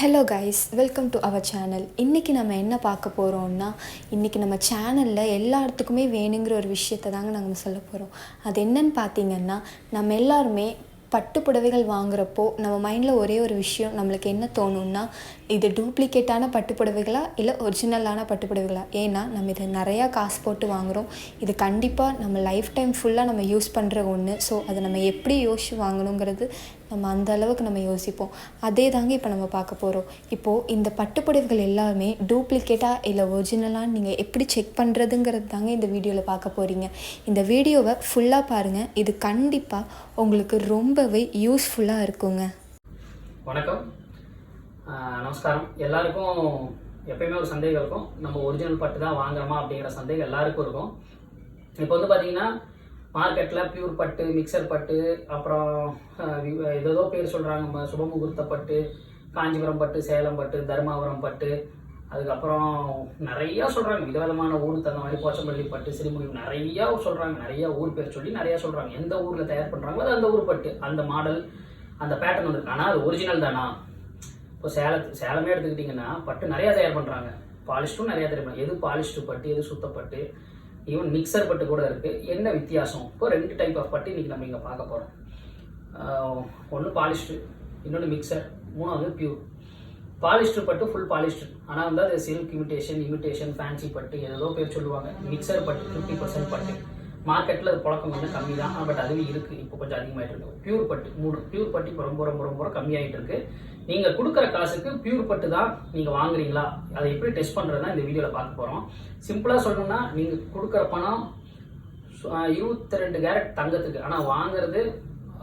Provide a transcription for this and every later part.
Hello guys welcome to our channel இன்றைக்கி நம்ம என்ன பார்க்க போகிறோம்னா இன்றைக்கி நம்ம சேனலில் எல்லாத்துக்குமே வேணுங்கிற ஒரு விஷயத்தை தாங்க நாங்கள் சொல்ல போகிறோம் அது என்னன்னு பார்த்தீங்கன்னா நம்ம எல்லாருமே பட்டு புடவைகள் வாங்குறப்போ நம்ம மைண்டில் ஒரே ஒரு விஷயம் நம்மளுக்கு என்ன தோணும்னா இது டூப்ளிகேட்டான பட்டு புடவைகளா இல்லை ஒரிஜினலான பட்டு புடவைகளா? ஏன்னா நம்ம இதை நிறையா காசு போட்டு வாங்குகிறோம் இது கண்டிப்பாக நம்ம லைஃப் டைம் ஃபுல்லாக நம்ம யூஸ் பண்ணுற ஒன்று ஸோ அதை நம்ம எப்படி யோசிச்சு வாங்கணுங்கிறது நம்ம அந்த அளவுக்கு நம்ம யோசிப்போம். அதே தாங்க இப்போ நம்ம பார்க்க போகிறோம் இப்போது இந்த பட்டுப்புடவைகள் எல்லாமே டூப்ளிகேட்டாக இல்லை ஒரிஜினலாக நீங்கள் எப்படி செக் பண்ணுறதுங்கிறது தாங்க இந்த வீடியோவில் பார்க்க போகிறீங்க இந்த வீடியோவை ஃபுல்லாக பாருங்கள் இது கண்டிப்பாக உங்களுக்கு ரொம்பவே யூஸ்ஃபுல்லாக இருக்குங்க. வணக்கம். நமஸ்காரம். எல்லாருக்கும் எப்பயுமே ஒரு சந்தேகம் இருக்கும். நம்ம ஒரிஜினல் பட்டு தான் வாங்குறோமா அப்படிங்கிற சந்தேகம் எல்லாருக்கும் இருக்கும். இப்போ வந்து பார்த்தீங்கன்னா மார்க்கெட்டில் பியூர் பட்டு மிக்சர் பட்டு அப்புறம் ஏதோ பேர் சொல்கிறாங்க சுபமுகூர்த்த பட்டு காஞ்சிபுரம் பட்டு சேலம் பட்டு தருமாபுரம் பட்டு அதுக்கப்புறம் நிறையா சொல்கிறாங்க விதவிதமான ஊர் தகுந்த மாதிரி போச்சம்பள்ளி பட்டு சிறுமுகி நிறையா சொல்கிறாங்க நிறையா ஊர் பேர் சொல்லி நிறையா சொல்கிறாங்க எந்த ஊரில் தயார் பண்ணுறாங்களோ அது அந்த ஊர் பட்டு அந்த மாடல் அந்த பேட்டர்ன் வந்துருக்கு. ஆனால் அது ஒரிஜினல் தானா? இப்போ சேலத்து சேலமே எடுத்துக்கிட்டிங்கன்னா பட்டு நிறையா தயார் பண்ணுறாங்க பாலிஷ்டும் நிறையா தயார் பண்ணுறாங்க எது பாலிஷ்டு பட்டு எது சுத்தப்பட்டு ஈவன் மிக்சர் பட்டு கூட இருக்குது என்ன வித்தியாசம்? இப்போ ரெண்டு டைப் ஆஃப் பட்டு இன்றைக்கி நம்ம இங்கே பார்க்க போகிறோம் ஒன்று பாலிஸ்டர் இன்னொன்று மிக்சர் மூணாவது பியூர் பாலிஸ்டர் பட்டு ஃபுல் பாலிஸ்டர் ஆனால் வந்து அது சில்க் இமிட்டேஷன் இமிட்டேஷன் ஃபேன்சி பட்டு ஏதோ பேர் சொல்லுவாங்க. மிக்சர் பட்டு ஃபிஃப்டி பர்சன்ட் பட்டு. மார்க்கெட்டில் அது புழக்கம் கொஞ்சம் கம்மி தான் பட் அதுவும் இருக்குது இப்போ கொஞ்சம் அதிகமாகிட்டு இருக்கு. பியூர் பட்டு மூணு பியூர் பட்டு இப்போ ரொம்ப ரொம்ப ரொம்ப கம்மியாகிட்டு இருக்கு. நீங்கள் கொடுக்குற காசுக்கு பியூர் பட்டு தான் நீங்கள் வாங்குறீங்களா? அதை எப்படி டெஸ்ட் பண்ணுறதுனா இந்த வீடியோவில் பார்க்க போகிறோம் சிம்பிளாக சொல்லணும்னா நீங்கள் கொடுக்குற பணம் இருபத்தி ரெண்டு கேரட் தங்கத்துக்கு. ஆனால் வாங்குறது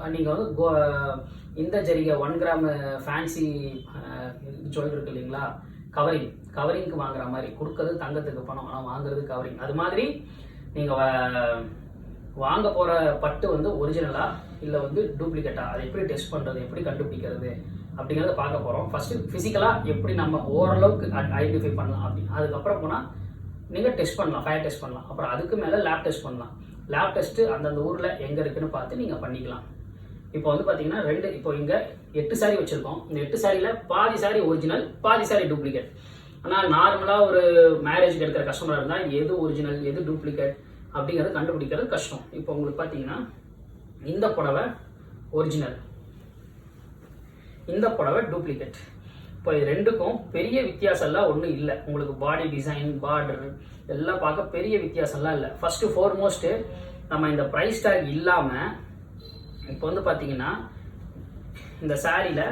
நீங்கள் வந்து கோ- இந்த ஜரிகை ஒன் கிராம் ஃபேன்சி ஜுவல் இருக்கு இல்லைங்களா? கவரிங் கவரிங்க்கு வாங்குற மாதிரி. கொடுக்கறது தங்கத்துக்கு பணம். ஆனால் வாங்குறது கவரிங் அது மாதிரி நீங்கள் வாங்க போகிற பட்டு வந்து ஒரிஜினலா இல்லை வந்து டூப்ளிகேட்டா அதை எப்படி டெஸ்ட் பண்ணுறது எப்படி கண்டுபிடிக்கிறது? அப்படிங்கிறத பார்க்க போகிறோம் ஃபஸ்ட்டு ஃபிசிக்கலாக எப்படி நம்ம ஓரளவுக்கு ஐடென்டிஃபை பண்ணலாம் அப்படின்னு அதுக்கப்புறம் போனால் நீங்கள் டெஸ்ட் பண்ணலாம் ஃபயர் டெஸ்ட் பண்ணலாம். அப்புறம் அதுக்கு மேலே லேப் டெஸ்ட் பண்ணலாம். லேப் டெஸ்ட்டு அந்தந்த ஊரில் எங்கே இருக்குன்னு பார்த்து நீங்கள் பண்ணிக்கலாம். இப்போ வந்து பார்த்தீங்கன்னா ரெண்டு இப்போ இங்கே எட்டு சாரி வச்சுருக்கோம். இந்த எட்டு சாரியில் பாதி சாரி ஒரிஜினல் பாதி சாரி டூப்ளிகேட் ஆனால் நார்மலாக ஒரு மேரேஜ்க்கு எடுக்கிற கஸ்டமராக இருந்தால் எது ஒரிஜினல் எது டூப்ளிகேட் அப்படிங்கிறது கண்டுபிடிக்கிறது கஷ்டம். இப்போ உங்களுக்கு பார்த்தீங்கன்னா இந்த புடவை ஒரிஜினல் இந்த புடவை டூப்ளிகேட் இப்போ இது ரெண்டுக்கும் பெரிய வித்தியாசம்லாம் ஒன்றும் இல்லை. உங்களுக்கு பாடி டிசைன் பார்டர் எல்லாம் பார்க்க பெரிய வித்தியாசம்லாம் இல்லை. ஃபஸ்ட்டு ஃபோர்மோஸ்ட்டு நம்ம இந்த ப்ரைஸ் டேக் இல்லாமல் இப்போ வந்து பார்த்தீங்கன்னா இந்த சாரியில்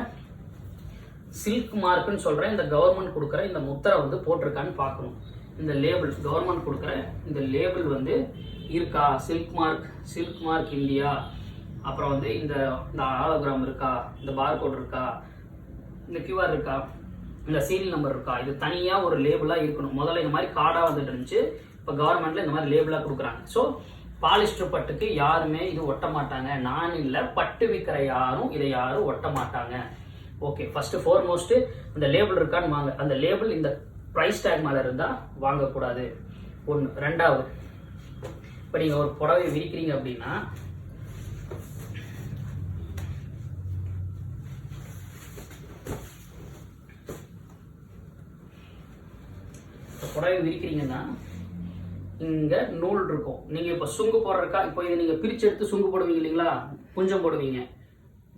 சில்க் மார்க்குன்னு சொல்கிறேன் இந்த கவர்மெண்ட் கொடுக்குற இந்த முத்திரை வந்து போட்டிருக்கான்னு பார்க்கணும். இந்த லேபிள் கவர்மெண்ட் கொடுக்குற இந்த லேபிள் வந்து இருக்கா? Silk mark silk mark India அப்புறம் வந்து இந்த இந்த ஆலோகிராம் இருக்கா? இந்த பார்கோட் இருக்கா? இந்த கியூஆர் இருக்கா? இந்த சீரியல் நம்பர் இருக்கா? இது தனியாக ஒரு லேபிளாக இருக்கணும். முதல்ல இந்த மாதிரி கார்டாக வந்துட்டு இருந்துச்சு. இப்போ கவர்மெண்ட்ல இந்த மாதிரி லேபிளாக கொடுக்குறாங்க. ஸோ பாலிஸ்டர் பட்டுக்கு யாருமே இது ஒட்ட மாட்டாங்க. நான் இல்லை பட்டு விற்கிற யாரும் இதை யாரும் ஒட்ட மாட்டாங்க. ஓகே ஃபர்ஸ்ட் ஃபோர்மோஸ்ட் இந்த லேபிள் இருக்கான்னு வாங்க. அந்த லேபிள் இந்த ப்ரைஸ் டேக் மேலே இருந்தால் வாங்கக்கூடாது. ஒன்று ரெண்டாவது இப்போ நீங்கள் ஒரு புடவை விரிக்கிறீங்க அப்படின்னா புடவை விரிக்கிறீங்கன்னா இங்கே நூல் இருக்கும். நீங்கள் இப்போ சுங்கு போடுறக்கா இப்போ இதை நீங்கள் பிரித்து எடுத்து சுங்கு போடுவீங்க இல்லைங்களா? புஞ்சம் போடுவீங்க.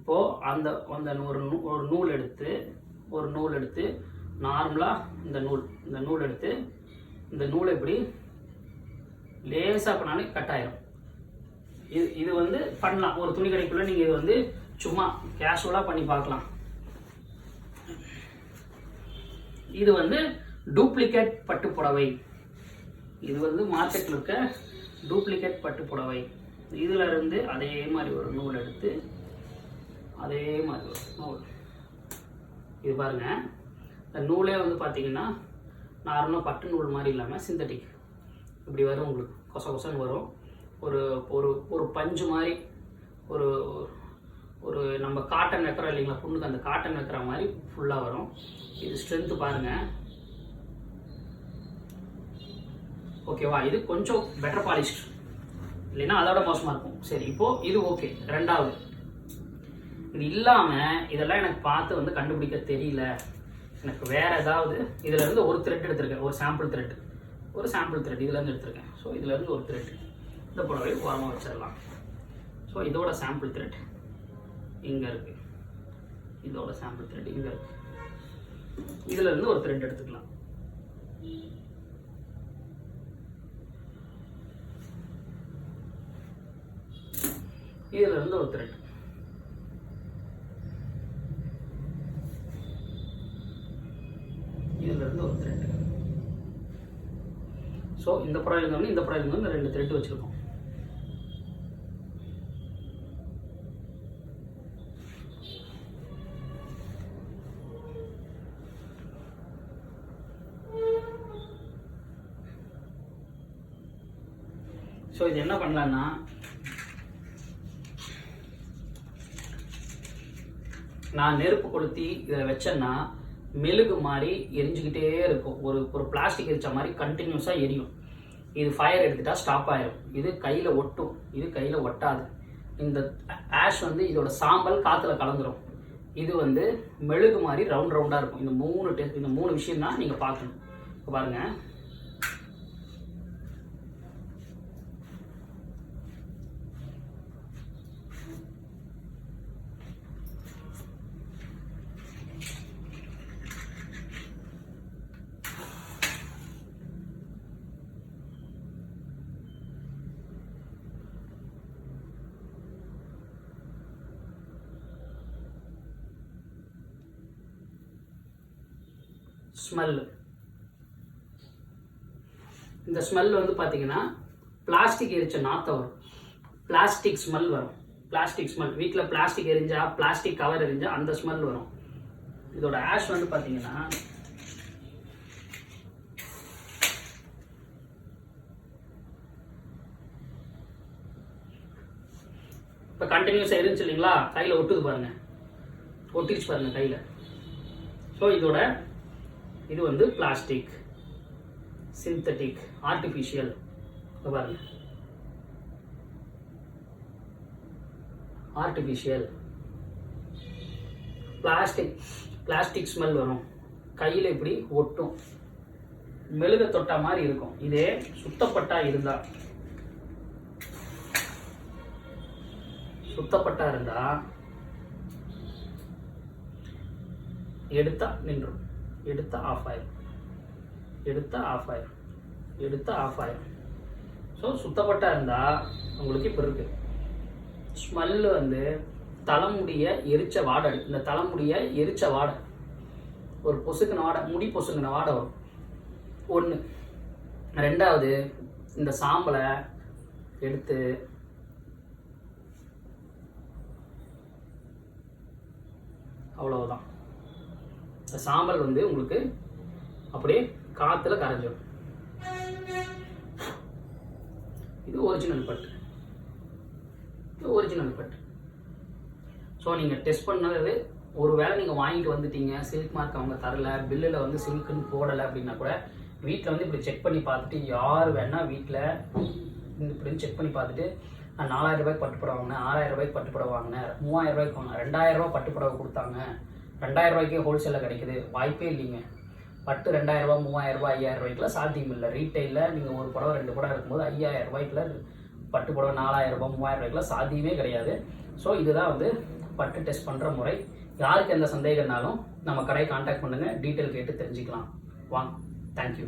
இப்போது அந்த அந்த ஒரு நூ ஒரு நூல் எடுத்து ஒரு நூல் எடுத்து நார்மலாக இந்த நூல் இந்த நூல் எடுத்து இந்த நூலை இப்படி லேசாக பண்ணாலே கட் ஆயிரும். இது இது வந்து பண்ணலாம். ஒரு துணி கடைக்குள்ளே நீங்கள் இது வந்து சும்மா கேஷுவலாக பண்ணி பார்க்கலாம். இது வந்து டூப்ளிகேட் பட்டு புடவை. இது வந்து மார்க்கெட்டில் இருக்க டூப்ளிகேட் பட்டு புடவை. இதில் இருந்து அதே மாதிரி ஒரு நூல் எடுத்து அதே மாதிரி ஒரு நூல். இது பாருங்க. இந்த நூலே வந்து பார்த்தீங்கன்னா நார்மலாக பட்டு நூல் மாதிரி இல்லாமல் சிந்தட்டிக் இப்படி வரும் உங்களுக்கு. கொச கொசன்னு வரும். ஒரு ஒரு ஒரு பஞ்சு மாதிரி ஒரு ஒரு நம்ம காட்டன் வைக்கிறோம் இல்லைங்களா புண்ணுக்கு அந்த காட்டன் வைக்கிற மாதிரி ஃபுல்லாக வரும். இது ஸ்ட்ரென்த்து பாருங்கள் ஓகேவா இது கொஞ்சம் பெட்டர் பாலிஸ்ட் இல்லைன்னா அதோட மோசமாக இருக்கும். சரி இப்போது இது ஓகே ரெண்டாவது. இது இல்லாமல் இதெல்லாம் எனக்கு பார்த்து வந்து கண்டுபிடிக்க தெரியல. எனக்கு வேற ஏதாவது இதுல இருந்து ஒரு த்ரெட் எடுத்திருக்கேன். ஒரு சாம்பிள் த்ரெட் ஒரு சாம்பிள் த்ரெட் இதுல இருந்து எடுத்திருக்கேன். ஸோ இதுல இருந்து ஒரு த்ரெட் இந்த புடவை ஓரமாக வச்சிடலாம். ஸோ இதோட சாம்பிள் த்ரெட் இங்கே இருக்கு. இதோட சாம்பிள் த்ரெட் இங்கே இருக்கு. இதுல இருந்து ஒரு த்ரெட் எடுத்துக்கலாம். இதுல இருந்து ஒரு த்ரெட் ஸோ இந்த புறா இருந்தோம்னா இந்த புறா இருந்தோம்னா ரெண்டு த்ரெட் வச்சுருக்கோம். ஸோ இது என்ன பண்ணலான்னா நான் நெருப்பு கொளுத்தி இதில் வச்சேன்னா மெழுகு மாதிரி எரிஞ்சுக்கிட்டே இருக்கும். ஒரு ஒரு பிளாஸ்டிக் எரிச்ச மாதிரி கண்டினியூஸாக எரியும். இது ஃபயர் எடுத்துட்டா ஸ்டாப் ஆயிடும் இது கையில் ஒட்டும். இது கையில் ஒட்டாது. இந்த ஆஷ் வந்து இதோட சாம்பல் காற்றுல கலந்துரும். இது வந்து மெழுகு மாதிரி ரவுண்ட் ரவுண்டாக இருக்கும். இந்த மூணு டெஸ்ட் இந்த மூணு விஷயம் தான் நீங்கள் பார்க்கணும். இப்போ பாருங்கள் ஸ்மெல் இந்த ஸ்மெல் வந்து பார்த்தீங்கன்னா பிளாஸ்டிக் எரிச்ச நாத்தம் வரும். பிளாஸ்டிக் ஸ்மெல் வரும். பிளாஸ்டிக் ஸ்மெல் வீட்டில் பிளாஸ்டிக் எரிஞ்சா பிளாஸ்டிக் கவர் எரிஞ்சா அந்த ஸ்மெல் வரும். இதோட ஆஷ் வந்து பார்த்தீங்கன்னா இப்போ கண்டினியூஸாக இருந்துச்சு இல்லைங்களா? கையில் ஒட்டுது பாருங்க. ஒட்டிடுச்சு பாருங்க கையில். ஸோ இதோட இது வந்து பிளாஸ்டிக் சிந்தட்டிக் ஆர்டிஃபிஷியல் பாருங்க. ஆர்டிஃபிஷியல் பிளாஸ்டிக் பிளாஸ்டிக் ஸ்மெல் வரும். கையில் இப்படி ஒட்டும். மெழுக தொட்டா மாதிரி இருக்கும். இதே சுத்தப்பட்டா இருந்தா சுத்தப்பட்டா இருந்தா எடுத்தா நின்றும். எடுத்து ஆஃப் ஆயிரும் எடுத்து ஆஃப் ஆயிரும் எடுத்து ஆஃப் ஆயிரும் ஸோ சுத்தப்பட்டா இருந்தால் உங்களுக்கு இப்போ இருக்கு. ஸ்மெல்லு வந்து தலைமுடிய எரிச்ச வாடை இந்த தலைமுடிய எரிச்ச வாடை. ஒரு பொசுக்கின வாடை முடி பொசுக்கின வாடை வரும். ஒன்று ரெண்டாவது இந்த சாம்பலை எடுத்து அவ்வளவுதான். சாம்பல் வந்து உங்களுக்கு அப்படியே காற்றுல கரைஞ்சிடும் இது ஒரிஜினல் பட்டு இது ஒரிஜினல் பட்டு ஸோ நீங்கள் டெஸ்ட் பண்ணது ஒருவேளை நீங்கள் வாங்கிட்டு வந்துட்டீங்க சில்க் மார்க் அவங்க தரல பில்லில் வந்து சில்க்குன்னு போடலை அப்படின்னா கூட வீட்டில் வந்து இப்படி செக் பண்ணி பார்த்துட்டு யார் வேணால் வீட்டில் இப்படின்னு செக் பண்ணி பார்த்துட்டு நான் நாலாயிரம் ரூபாய்க்கு பட்டுப்புடவை வாங்கினேன் ஆறாயிரம் ரூபாய்க்கு பட்டுப்புடவை வாங்கினேன் மூவாயிரம் ரூபாய்க்கு வாங்கினேன் ரெண்டாயிரம் ரூபாய் பட்டுப்படவை கொடுத்தாங்க. ரெண்டாயிரம் ரூபாய்க்கே ஹோல்சேலில் கிடைக்குது. வாய்ப்பே இல்லைங்க. பட்டு ரெண்டாயிரரூபா மூவாயிரரூபா மூவாயிரம் ரூபாய் ஐயாயிரம் ரூபாய்க்குலாம் சாத்தியம் இல்லை. ரீட்டைலில் நீங்கள் ஒரு புடவை ரெண்டு புடவை இருக்கும்போது ஐயாயிரம் ரூபாய்க்குல பட்டு புடவை நாலாயிரம் ரூபாய் மூவாயிரம் ரூபாய்க்குலாம் சாத்தியமே கிடையாது. ஸோ இதுதான் வந்து பட்டு டெஸ்ட் பண்ணுற முறை. யாருக்கு எந்த சந்தேகம்னாலும் நம்ம கடையை காண்டாக்ட் பண்ணுங்கள் டீட்டெயில் கேட்டு தெரிஞ்சுக்கலாம். வாங்க. தேங்க்யூ